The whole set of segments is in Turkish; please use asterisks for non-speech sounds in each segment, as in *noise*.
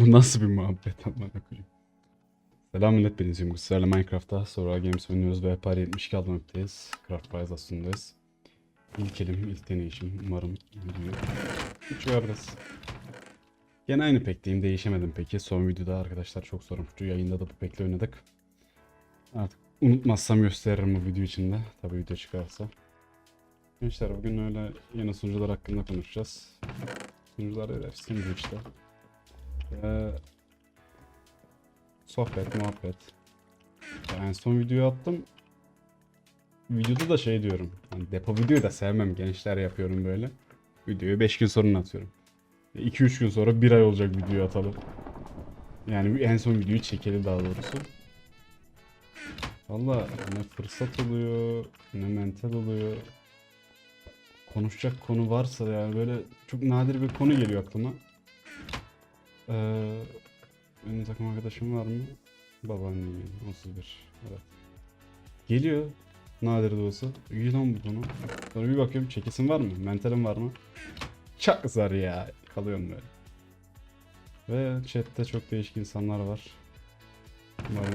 Bu nasıl bir muhabbet amına koyayım. Selam millet ben İzim Sizlerle Minecraft'ta sonra Games oynuyoruz ve Pari 72 almaktayız. Craft Prize aslındayız. İlk elim, ilk deneyişim. Umarım gidiyor. Üç veririz. Gene aynı pekteyim. Değişemedim peki. Son videoda arkadaşlar çok sormuştu. Yayında da bu pekle oynadık. Artık unutmazsam gösteririm bu video içinde. Tabi video çıkarsa. Gençler bugün öyle yeni sunucular hakkında konuşacağız. Sunucular efsane işte. Ee, sohbet, muhabbet. Ya en son videoyu attım. Videoda da şey diyorum. Hani depo videoyu da sevmem. Gençler yapıyorum böyle. Videoyu 5 gün sonra atıyorum. 2-3 gün sonra 1 ay olacak videoyu atalım. Yani en son videoyu çekeli daha doğrusu. Valla ne fırsat oluyor, ne mental oluyor. Konuşacak konu varsa yani böyle çok nadir bir konu geliyor aklıma. Ee, benim takım arkadaşım var mı? Babaannem 31. Evet. Geliyor. Nadir de olsa. İyi lan bu konu. Sonra bir bakıyorum çekesim var mı? Mentalim var mı? Çok zar ya. Kalıyorum böyle. Ve chatte çok değişik insanlar var. Umarım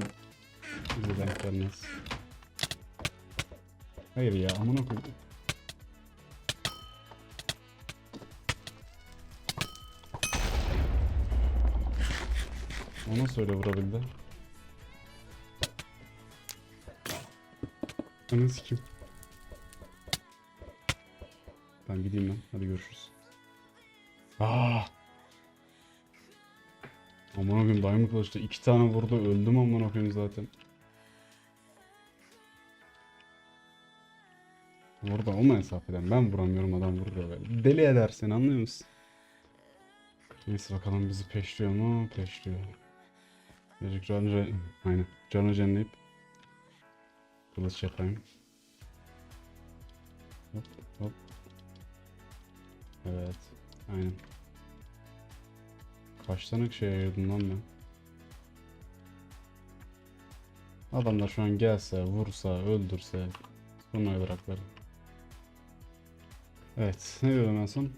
bize denk gelmez. Hayır ya amına koyayım. O nasıl öyle vurabildi? Anı sikeyim. Ben gideyim ben. Hadi görüşürüz. Aa! Aman koyayım Diamond Kılıç'ta iki tane vurdu öldüm aman koyayım zaten. Orada o mesafeden ben vuramıyorum adam vuruyor böyle. Deli edersin anlıyor musun? Neyse bakalım bizi peşliyor mu? Peşliyor. Birazcık canı. Aynen. Canı cenleyip kılıç yapayım. Hop hop. Evet. Aynen. Kaç tane şey ayırdım lan ben? Adamlar şu an gelse, vursa, öldürse sonra bıraklarım. Evet. Ne diyordum en son?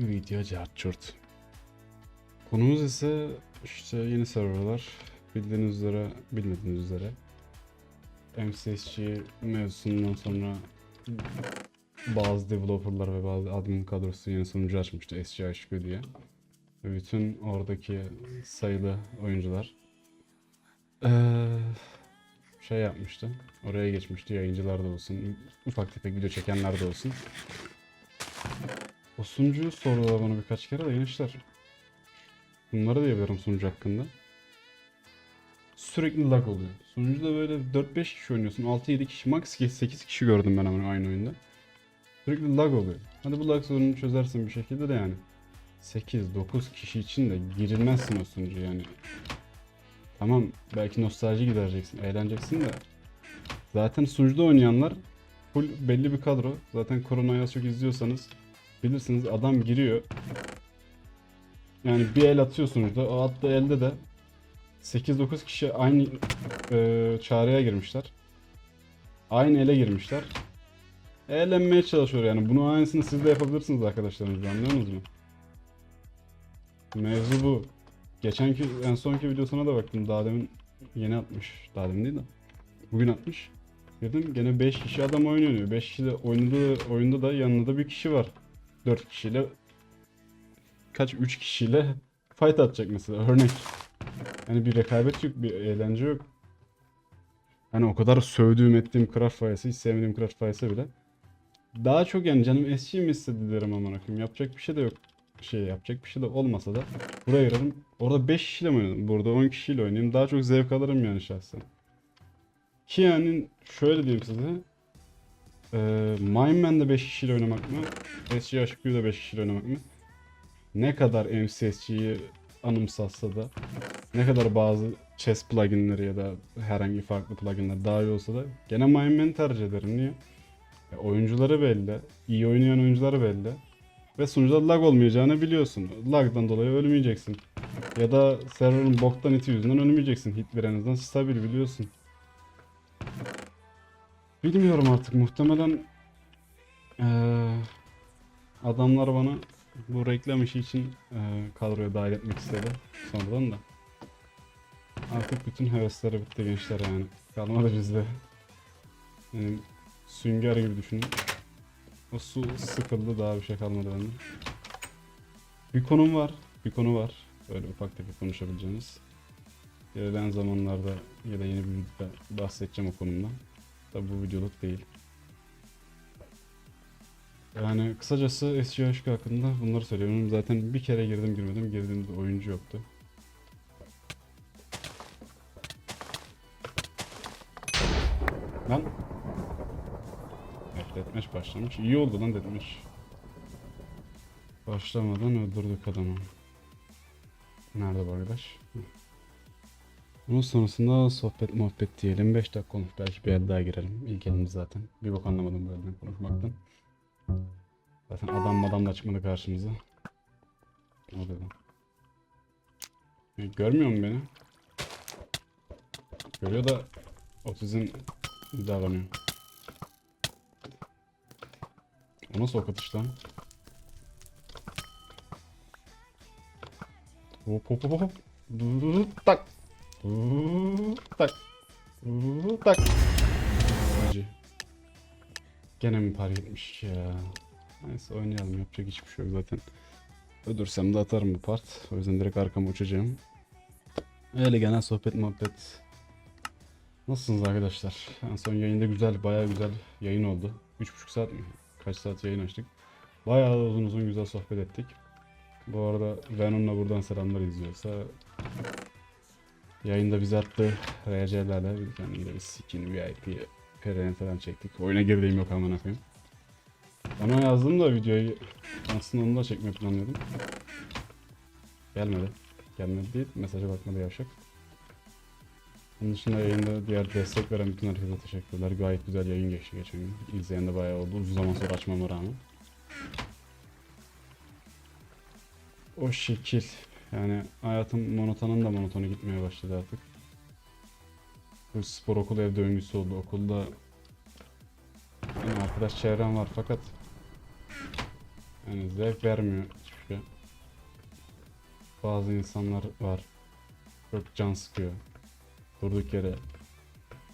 Video cart Konumuz ise işte yeni serverlar. Bildiğiniz üzere, bilmediğiniz üzere. MCSG mevzusundan sonra bazı developerlar ve bazı admin kadrosu yeni sunucu açmıştı SGHQ diye. Bütün oradaki sayılı oyuncular şey yapmıştı. Oraya geçmişti yayıncılar da olsun, ufak tefek video çekenler de olsun. O sunucuyu sordular bana birkaç kere de gençler. Bunları yapıyorum sunucu hakkında. Sürekli lag oluyor. Sunucuda böyle 4-5 kişi oynuyorsun. 6-7 kişi, max 8 kişi gördüm ben ama aynı oyunda. Sürekli lag oluyor. Hadi bu lag sorununu çözersin bir şekilde de yani. 8-9 kişi için de girilmezsin o sunucu yani. Tamam belki nostalji gidereceksin, eğleneceksin de. Zaten sunucuda oynayanlar full belli bir kadro. Zaten koronayı az çok izliyorsanız bilirsiniz adam giriyor. Yani bir el atıyor sunucuda. O attığı elde de 8-9 kişi aynı e, çağrıya girmişler. Aynı ele girmişler. Eğlenmeye çalışıyor yani. Bunu aynısını siz de yapabilirsiniz arkadaşlarınızla anlıyorsunuz mu? Mevzu bu. Geçenki en sonki videosuna da baktım. Daha demin yeni atmış. Daha demin değil de. Bugün atmış. Dedim gene 5 kişi adam oynuyor. 5 kişi de oynadığı oyunda da yanında bir kişi var. 4 kişiyle kaç 3 kişiyle fight atacak mesela örnek. Yani bir rekabet yok, bir eğlence yok. Hani o kadar sövdüğüm ettiğim Craft Fires'ı hiç sevmediğim Craft Fires'ı bile. Daha çok yani canım SC mi istedi derim aman akım. Yapacak bir şey de yok. Şey yapacak bir şey de olmasa da buraya ayırırım. Orada 5 kişiyle mi oynadım? Burada 10 kişiyle oynayayım. Daha çok zevk alırım yani şahsen. Ki yani şöyle diyeyim size. Ee, Mineman'da 5 kişiyle oynamak mı? SC HQ'da 5 kişiyle oynamak mı? Ne kadar MCSG'yi anımsatsa da ne kadar bazı chess pluginleri ya da herhangi farklı pluginler daha iyi olsa da gene Mineman'i tercih ederim. Niye? E, oyuncuları belli. iyi oynayan oyuncuları belli. Ve sunucuda lag olmayacağını biliyorsun. Lagdan dolayı ölmeyeceksin. Ya da server'ın boktan iti yüzünden ölmeyeceksin. Hit verenizden stabil biliyorsun. Bilmiyorum artık muhtemelen eee, adamlar bana bu reklam işi için e, kadroya dahil etmek istedi sonradan da. Artık bütün hevesleri bitti gençler yani. Kalmadı bizde. Yani sünger gibi düşünün. O su sıkıldı daha bir şey kalmadı bende. Bir konum var. Bir konu var. Böyle ufak tefek konuşabileceğimiz. İlerleyen zamanlarda ya da yeni bir videoda bahsedeceğim o konumdan. Tabi bu videoluk değil. Yani kısacası SCHK hakkında bunları söylüyorum. Zaten bir kere girdim girmedim. Girdiğimde oyuncu yoktu. Lan. Evet başlamış. İyi oldu lan deathmatch. Başlamadan öldürdük adamı. Nerede bu arkadaş? Bunun sonrasında sohbet muhabbet diyelim. 5 dakika olmuş. Belki bir el daha girelim. İlk elimiz zaten. Bir bok anlamadım elden konuşmaktan. Zaten adam adamla çıkmadı karşımıza. Ne oluyor? Ya, görmüyor mu beni? Görüyor da otizm davranıyor. O nasıl ok atış lan? Hop hop hop hop. Tak. Tak. Tak. Gene mi par gitmiş ya? Neyse oynayalım yapacak hiçbir şey yok zaten. Öldürsem de atarım bu part. O yüzden direkt arkama uçacağım. Öyle genel sohbet muhabbet. Nasılsınız arkadaşlar? En son yayında güzel, bayağı güzel yayın oldu. 3,5 saat mi? Kaç saat yayın açtık. Bayağı uzun uzun güzel sohbet ettik. Bu arada Venon'la buradan selamlar izliyorsa yayında bizi attı RC'lerle bir tane gideriz bir skin VIP Peren falan çektik. Oyuna girdiğim yok aman koyayım. Ona yazdım da videoyu aslında onu da çekmeyi planlıyordum. Gelmedi. Gelmedi değil. Mesaja bakmadı yavşak. Onun dışında yayında diğer destek veren bütün herkese teşekkürler. Gayet güzel yayın geçti geçen gün. İzleyen de bayağı oldu. Uzun zaman sonra açmama rağmen. O şekil. Yani hayatım monotonun da monotonu gitmeye başladı artık. Spor okul ev döngüsü oldu. Okulda yani arkadaş çevrem var fakat yani zevk vermiyor hiçbir şey. Bazı insanlar var. Çok can sıkıyor. Durduk yere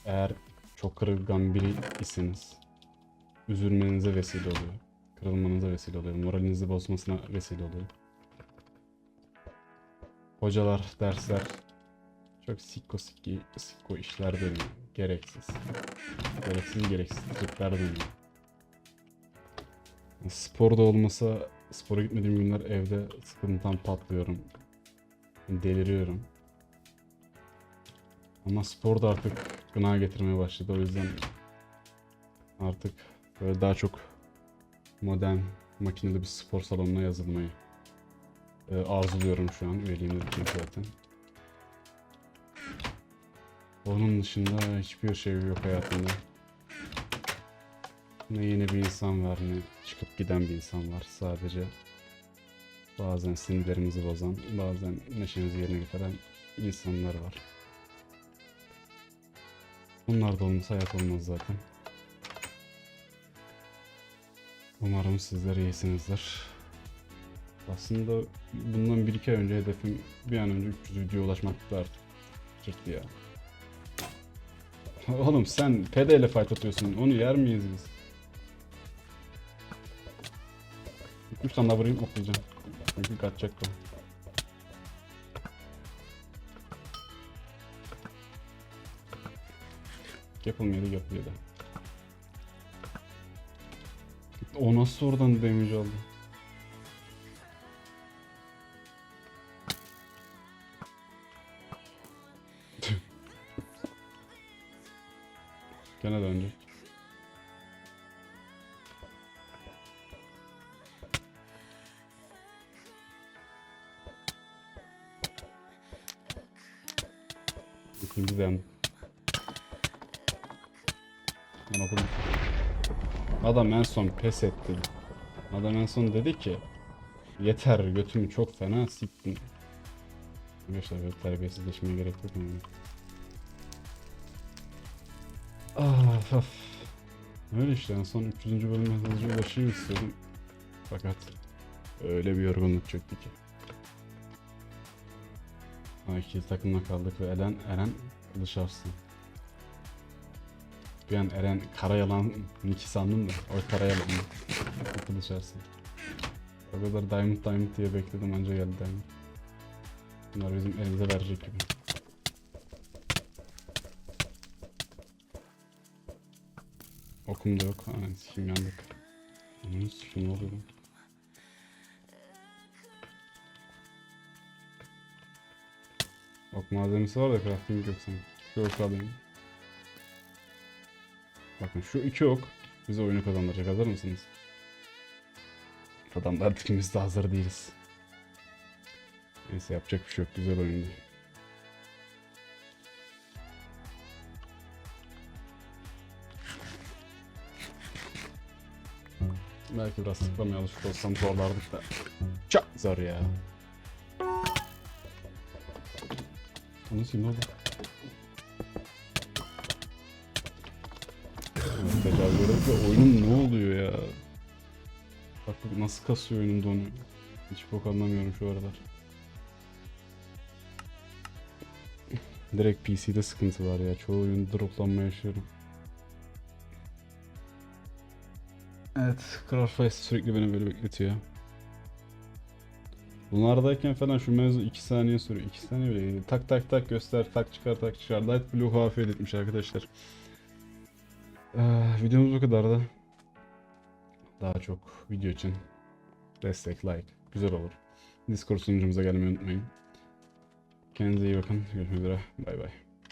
eğer çok kırılgan biri iseniz üzülmenize vesile oluyor. Kırılmanıza vesile oluyor. Moralinizi bozmasına vesile oluyor. Hocalar, dersler çok sikko sikki, sikko işler dönüyor. Gereksiz. Gereksiz gereksiz tripler dönüyor. Da olmasa spora gitmediğim günler evde sıkıntıdan patlıyorum. Deliriyorum. Ama spor da artık gına getirmeye başladı. O yüzden artık böyle daha çok modern makineli bir spor salonuna yazılmayı e, arzuluyorum şu an. Üyeliğimde zaten. Onun dışında hiçbir şey yok hayatımda. Ne yeni bir insan var ne çıkıp giden bir insan var. Sadece bazen sinirlerimizi bozan, bazen neşemizi yerine getiren insanlar var. Bunlar da olmasa hayat olmaz zaten. Umarım sizler iyisinizdir. Aslında bundan bir iki ay önce hedefim bir an önce 300 videoya ulaşmaktı artık. Çırptı ya. *laughs* Oğlum sen PD ile fight atıyorsun. Onu yer miyiz biz? 3 tane daha vurayım oklayacağım. Çünkü kaçacak o. Yapılmıyordu yapılıyordu. O nasıl oradan damage aldı? Gene dönecek. İkinci den. Ben. Adam en son pes etti. Adam en son dedi ki yeter götümü çok fena siktin. Arkadaşlar böyle terbiyesizleşmeye gerek yok yani. Ah, of. Öyle işte en son 300. bölüme hızlıca ulaşayım istedim. Fakat Öyle bir yorgunluk çöktü ki. Ha, iki takımla kaldık ve Eren, Eren Kılıç. Bir an Eren Karayalan Niki sandım da o Karayalan Kılıç Arslan. O kadar Diamond Diamond diye bekledim anca geldi Diamond. Bunlar bizim elimize verecek gibi. Okum yok. Aynen sikim yandık. Onun sikim ne oluyor lan? Ok malzemesi var da crafting yok sanki. Şu ok alayım. Bakın şu iki ok bize oyunu kazandıracak. Hazır mısınız? Adamlar tipimiz de hazır değiliz. Neyse yapacak bir şey yok. Güzel oyundu. Belki biraz tıklamaya alışık olsam zorlardık da. Çok zor ya. Onu sil oldu. Tecavüz ve oyunun ne oluyor ya? Bak nasıl kasıyor oyunun donu. Hiç bok anlamıyorum şu aralar. Direkt PC'de sıkıntı var ya. Çoğu oyun droplanma yaşıyorum. Evet, Craftface sürekli beni böyle bekletiyor. Bunlardayken falan şu mevzu 2 saniye sürüyor. 2 saniye bile değil. Tak tak tak göster, tak çıkar tak çıkar. Light Blue hafif etmiş arkadaşlar. Ee, videomuz bu kadardı. Daha çok video için destek, like güzel olur. Discord sunucumuza gelmeyi unutmayın. Kendinize iyi bakın. Görüşmek üzere. Bay bay.